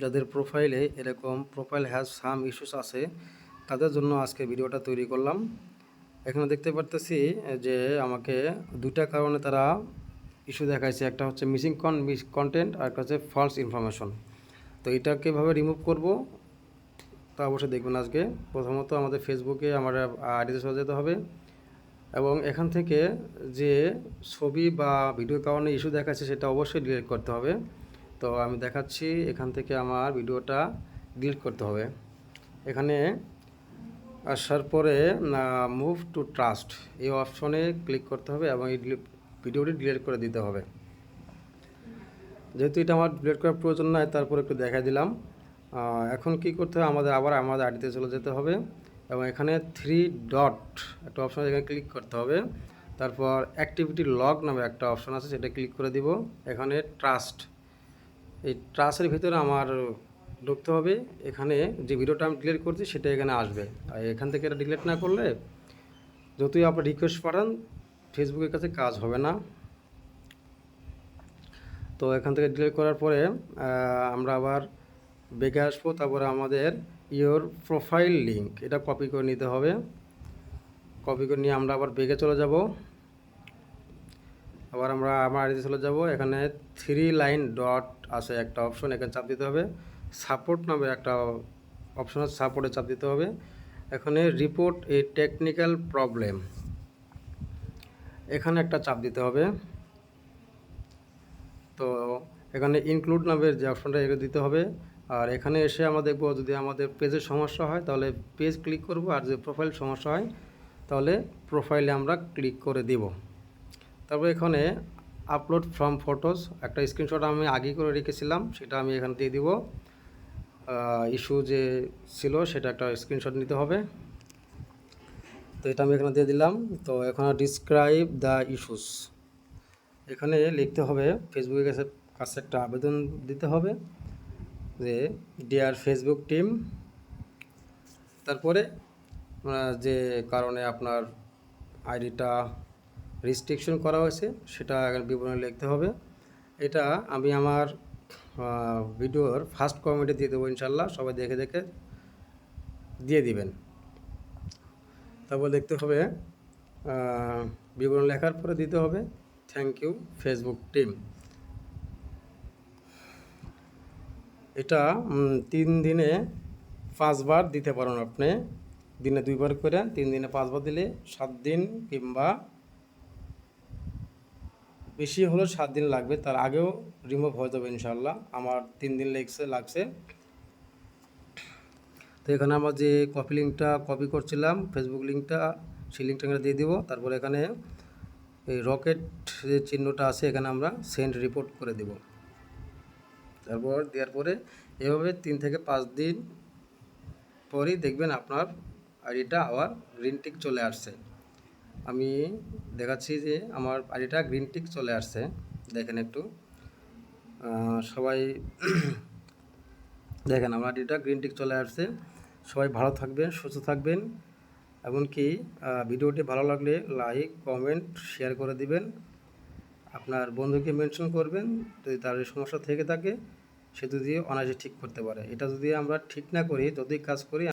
যাদের প্রোফাইলে এরকম প্রোফাইল হ্যাজ সাম ইস্যুস আছে, তাদের জন্য আজকে ভিডিওটা তৈরি করলাম। এখানে দেখতে পারতেছি যে আমাকে দুটা কারণে তারা ইস্যু দেখাইছে। একটা হচ্ছে মিসিং কন মিস কন্টেন্ট আর একটা হচ্ছে ফলস ইনফরমেশন তো এটা কীভাবে রিমুভ করব, তা অবশ্যই দেখবেন আজকে। প্রথমত আমাদের ফেসবুকে আমার আইডিতে চলে যেতে হবে। এবং এখান থেকে যে ছবি বা ভিডিও কারণে ইস্যু দেখাচ্ছে, সেটা অবশ্যই ডিলিট করতে হবে। তো আমি দেখাচ্ছি, এখান থেকে আমার ভিডিওটা ডিলিট করতে হবে। এখানে আসার পরে মুভ টু ট্রাস্ট এই অপশনে ক্লিক করতে হবে এবং এই ভিডিওটি ডিলিট করে দিতে হবে। যেহেতু এটা আমার ডিলিট করার প্রয়োজন নাই, তারপর একটু দেখা দিলাম। এখন কি করতে হবে? আমাদের আবার আমাদের আইডিতে চলে যেতে হবে এবং এখানে থ্রি ডট একটা অপশন এখানে ক্লিক করতে হবে। তারপর অ্যাক্টিভিটি লগ নামে একটা অপশন আছে, সেটা ক্লিক করে দিব। এখানে ট্রাস্ট এই ট্রাস্টের ভিতরে আমার ঢুকতে হবে। এখানে যে ভিডিওটা আমি ডিলেট করছি, সেটা এখানে আসবে। আর এখান থেকে এটা ডিলেট না করলে যতই আপনি রিকোয়েস্ট পাঠান ফেসবুকের কাছে কাজ হবে না। তো এখান থেকে ডিলেট করার পরে আমরা আবার বেগে আসব। তারপরে আমাদের ইওর প্রোফাইল লিঙ্ক এটা কপি করে নিতে হবে। কপি করে নিয়ে আমরা আবার বেগে চলে যাব। আবার আমরা আমার আইডিতে চলে যাব। এখানে থ্রি লাইন ডট আছে একটা অপশন এখানে চাপ দিতে হবে। সাপোর্ট নামে একটা অপশন আছে সাপোর্টে চাপ দিতে হবে। এখানে রিপোর্ট এ টেকনিক্যাল প্রবলেম এখানে একটা চাপ দিতে হবে। তো এখানে ইনক্লুড নামের যে অপশনটা এটা দিতে হবে। আর এখানে এসে আমরা দেখব যদি আমাদের পেজের সমস্যা হয়, তাহলে পেজ ক্লিক করব। আর যদি প্রোফাইল সমস্যা হয়, তাহলে প্রোফাইলে আমরা ক্লিক করে দিব। তারপর এখানে আপলোড ফ্রম ফটোস একটা স্ক্রিনশট আমি আগে করে রেখেছিলাম, সেটা আমি এখানে দিয়ে দিব। ইস্যু যে ছিল, সেটা একটা স্ক্রিনশট নিতে হবে। তো এটা আমি এখানে দিয়ে দিলাম। তো এখানে ডিসক্রাইব দ্য ইস্যুস এখানে লিখতে হবে ফেসবুকের কাছে কাছে একটা আবেদন দিতে হবে যে ডিয়ার ফেসবুক টিম তারপরে যে কারণে আপনার আইডিটা রেস্ট্রিকশন করা হয়েছে, সেটা বিবরণে লিখতে হবে। এটা আমি আমার ভিডিওর ফার্স্ট কমেন্টে দিয়ে দেবো ইনশাল্লাহ সবাই দেখে দেখে দিয়ে দিবেন। তারপর দেখতে হবে বিবরণ লেখার পরে দিতে হবে থ্যাংক ইউ ফেসবুক টিম এটা তিন দিনে পাঁচবার দিতে পারেন আপনি। দিনে দুইবার করে, তিন দিনে পাঁচবার দিলে সাত দিন কিংবা বেশি হলেও সাত দিন লাগবে, তার আগেও রিমুভ হয়ে যাবে ইনশাল্লাহ আমার তিন দিন লেগছে, লাগছে। তো এখানে আমার যে কপি লিঙ্কটা কপি করছিলাম ফেসবুক লিঙ্কটা সেই লিঙ্কটা এখানে দিয়ে দিব। তারপর এখানে এই রকেট যে চিহ্নটা আছে, এখানে আমরা সেন্ড রিপোর্ট করে দেব। তারপর দেওয়ার পরে এভাবে তিন থেকে পাঁচ দিন পরই দেখবেন আপনার আইডিটা আবার গ্রিন টিক চলে আসছে। আমি দেখাচ্ছি যে আমার আইডিটা গ্রিন টিক চলে আসছে। দেখেন একটু। সবাই দেখেন, আমার আইডিটা গ্রিন টিক চলে আসছে। সবাই ভালো থাকবেন, সুস্থ থাকবেন। এমনকি ভিডিওটি ভালো লাগলে লাইক, কমেন্ট, শেয়ার করে দিবেন। আপনার বন্ধুকে মেনশন করবেন যদি তার সমস্যা থেকে থাকে, সে যদি অনায়াসে ঠিক করতে পারে। এটা যদি আমরা ঠিক না করি, যদি কাজ করি